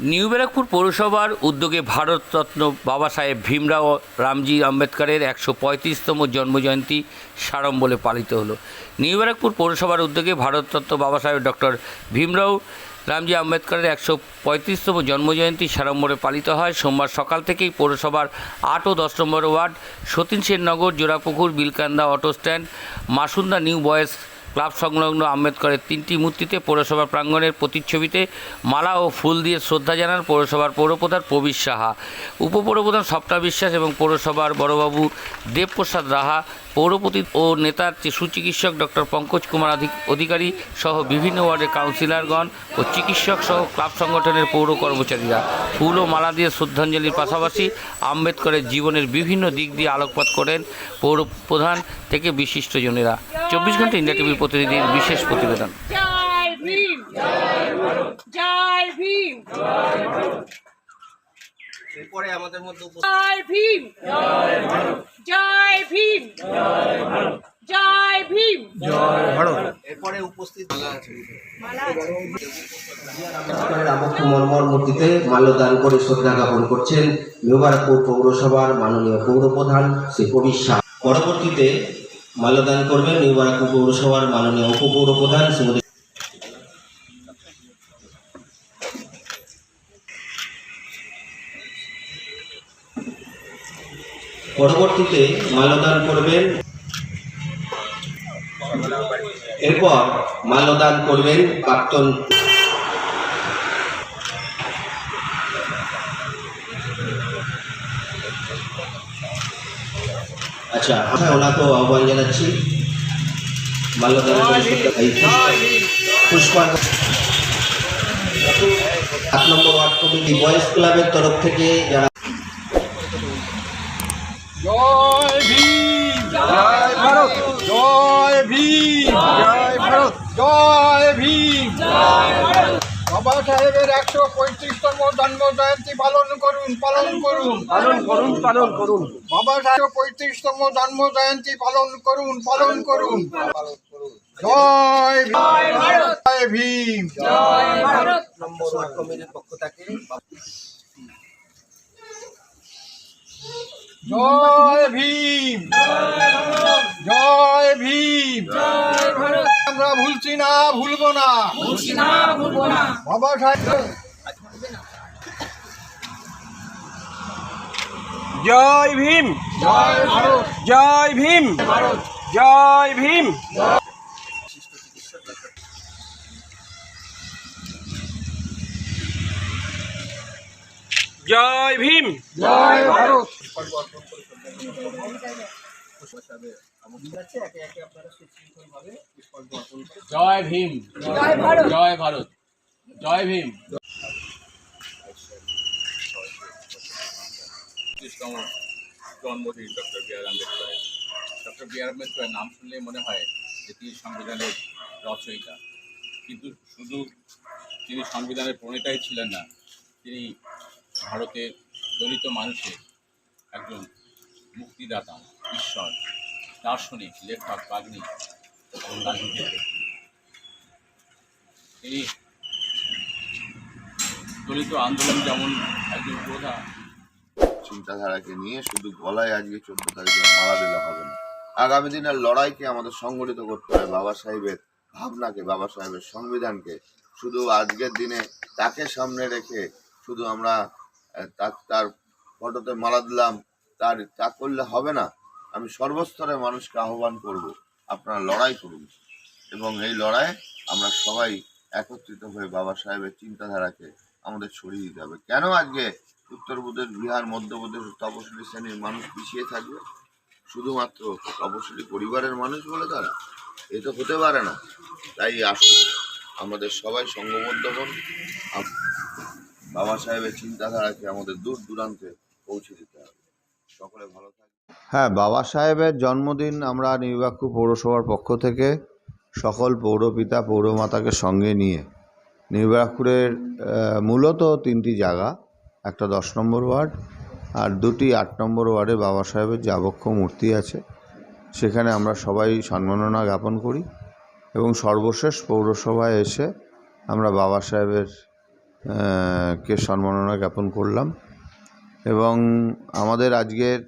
New Barrackpore পৌরসভার উদ্যোগে ভারতরত্ন বাবা সাহেব ভীমরাও রামজি আম্বেদকরের একশো পঁয়ত্রিশতম জন্মজয়ন্তী সাড়ম্বরে পালিত হলো। নিউ ব্যারাকপুর পৌরসভার উদ্যোগে ভারতরত্ন বাবা সাহেব ডক্টর ভীমরাও রামজি আম্বেদকরের একশো পঁয়ত্রিশতম জন্মজয়ন্তী সাড়ম্বরে পালিত হয়। সোমবার সকাল থেকেই পৌরসভার আট ও দশ নম্বর ward Satin Sennagar, Jorapukur, Bilkanda auto stand, Masunda new boys club সংলগ্ন আম্বেদকরের তিনটি মূর্তিতে পৌরসভা প্রাঙ্গণের প্রতিচ্ছবিতে মালা ও ফুল দিয়ে শ্রদ্ধা জানান পৌরসভার পৌরপ্রধান প্রবীর সাহা। উপপৌরপ্রধান স্বপ্না বিশ্বাস এবং পৌরসভার বড়বাবু দেবপ্রসাদ রাহা, পৌরপতি ও নেতার সুচিকিৎসক ডক্টর পঙ্কজ কুমার অধিকারী সহ বিভিন্ন ওয়ার্ডের কাউন্সিলরগণ ও চিকিৎসক সহ ক্লাব সংগঠনের পৌর কর্মচারীরা ফুল ও মালা দিয়ে শ্রদ্ধাঞ্জলির পাশাপাশি আম্বেদকরের জীবনের বিভিন্ন দিক দিয়ে আলোকপাত করেন পৌর প্রধান থেকে বিশিষ্টজনেরা। চব্বিশ ঘণ্টা ইন্ডিয়া টিভির প্রতিনিধির বিশেষ প্রতিবেদন। জয় ভীম জয় ভীম এরপরে আমাদের মধ্যে উপস্থিত জয় ভীম জয় ভীম জয় ভীম। এরপরে উপস্থিত রামক্ষ মর্মর মূর্তিতে মাল্যদান করে শ্রদ্ধা জ্ঞাপন করছেন মেবারপুর পৌরসভার মাননীয় পৌরপ্রধান শ্রী কবির শাহ। পরবর্তীতে মাল্যদান করবেন। মেবারপুর পৌরসভার মাননীয় উপপৌরপ্রধান শ্রীমতী পরবর্তীতে মাল্যদান করবেন। এরপর মাল্যদান করবেন প্রাক্তন আচ্ছা আমরা ওনাকেও আহ্বান জানাচ্ছি। মাল্যদান শ্রদ্ধা- সাত নম্বর ওয়ার্ড কমিটি বয়েজ ক্লাবের তরফ থেকে যারা জয় ভীম জয় ভারত জয় ভীম জয় ভারত জয় বাবা সাহেবের একশো পঁয়ত্রিশতম জন্ম জয়ন্তী পালন করুন পালন করুন। পালন করুন পালন করুন। বাবা সাহেব পঁয়ত্রিশতম জন্ম জয়ন্তী পালন করুন পালন করুন। জয় ভীম। জয় ভীম। নম্বর ওয়ার্ড কমিটির পক্ষ থেকে জয় ভীম। জয় ভীম আমরা ভুলছি না ভুলবো না। বাবা সাহেব। জয় ভীম। জয় ভারত। জয় ভীম। জয় ভীম। জয় ভীম। জয় ভারত। একে একে আপনারা সুশৃঙ্খলভাবে জয় ভীম জয় ভারত। জয় ভীম। জন্মদিন ডক্টর বি আর আম্বেদকরের। ডক্টর বি আর আম্বেদকরের নাম শুনলে মনে হয় যে তিনি সংবিধানের রচয়িতা। কিন্তু শুধু তিনি সংবিধানের প্রণেতাই ছিলেন না তিনি ভারতের দলিত মানুষের একজন মুক্তিদাতা ঈশ্বর দার্শনিক লেখক বাগ্মী। তিনি দলিত আন্দোলন যেমন একজন প্রধান। চিন্তাধারাকে নিয়ে শুধু গলায় আজকে চোদ্দ তারিখে মারা দিলে হবে না। আগামী দিনের লড়াইকে আমাদের সংগঠিত করতে হবে বাবা সাহেবের ভাবনাকে, বাবা সাহেবের সংবিধানকে। শুধু আজকের দিনে তাকে সামনে রেখে শুধু আমরা তার ফটোতে মারা দিলাম, তার, তা করলে হবে না। আমি সর্বস্তরের মানুষকে আহ্বান করব। আপনারা লড়াই করুন। এবং এই লড়াই আমরা সবাই একত্রিত হয়ে বাবা সাহেবের চিন্তাধারাকে আমাদের ছড়িয়ে দিতে হবে। কেন আজকে উত্তরপ্রদেশ, বিহার, মধ্যপ্রদেশ তপশিলি শ্রেণির মানুষ পিছিয়ে থাকবে? শুধুমাত্র তপশিলি পরিবারের মানুষ বলে তারা? এ তো হতে পারে না। তাই আসুন, আমাদের সবাই সঙ্গবদ্ধ হন। বাবা সাহেবের চিন্তাধারাকে আমাদের দূর দূরান্তে পৌঁছে দিতে হবে। হ্যাঁ বাবা সাহেবের জন্মদিন আমরা নির্বাক্য পৌরসভার পক্ষ থেকে সকল পৌরপিতা পৌরমাতাকে সঙ্গে নিয়ে নির্বাচপুরের মূলত তিনটি জায়গা, একটা দশ নম্বর ওয়ার্ড আর দুটি আট নম্বর ওয়ার্ডে বাবা সাহেবের যে আবক্ষ মূর্তি আছে। সেখানে আমরা সবাই সম্মাননা জ্ঞাপন করি এবং সর্বশেষ পৌরসভায় এসে আমরা বাবা সাহেবের কে সম্মাননা জ্ঞাপন করলাম। এবং আমাদের আজকের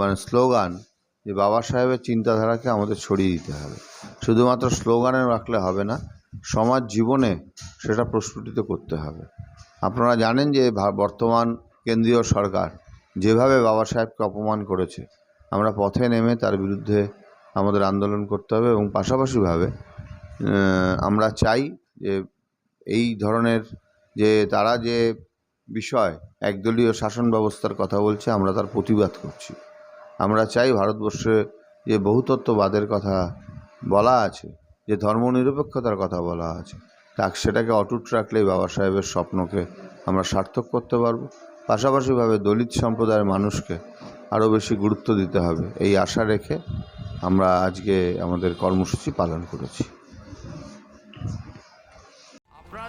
মানে স্লোগান যে বাবা সাহেবের চিন্তাধারাকে আমাদের ছড়িয়ে দিতে হবে। শুধুমাত্র স্লোগানে রাখলে হবে না, সমাজ জীবনে সেটা প্রস্ফুটিত করতে হবে। আপনারা জানেন যে বর্তমান কেন্দ্রীয় সরকার যেভাবে বাবা সাহেবকে অপমান করেছে, আমরা পথে নেমে তার বিরুদ্ধে আমাদের আন্দোলন করতে হবে এবং পাশাপাশিভাবে আমরা চাই যে এই ধরনের যে তারা যে বিষয়, একদলীয় শাসন ব্যবস্থার কথা বলছে, আমরা তার প্রতিবাদ করছি। আমরা চাই ভারতবর্ষে যে বহুতত্ত্ববাদের কথা বলা আছে, যে ধর্মনিরপেক্ষতার কথা বলা আছে তা সেটাকে অটুট রাখলেই বাবা সাহেবের স্বপ্নকে আমরা সার্থক করতে পারব। পাশাপাশিভাবে দলিত সম্প্রদায়ের মানুষকে আরও বেশি গুরুত্ব দিতে হবে। এই আশা রেখে আমরা আজকে আমাদের কর্মসূচি পালন করেছি আপনারা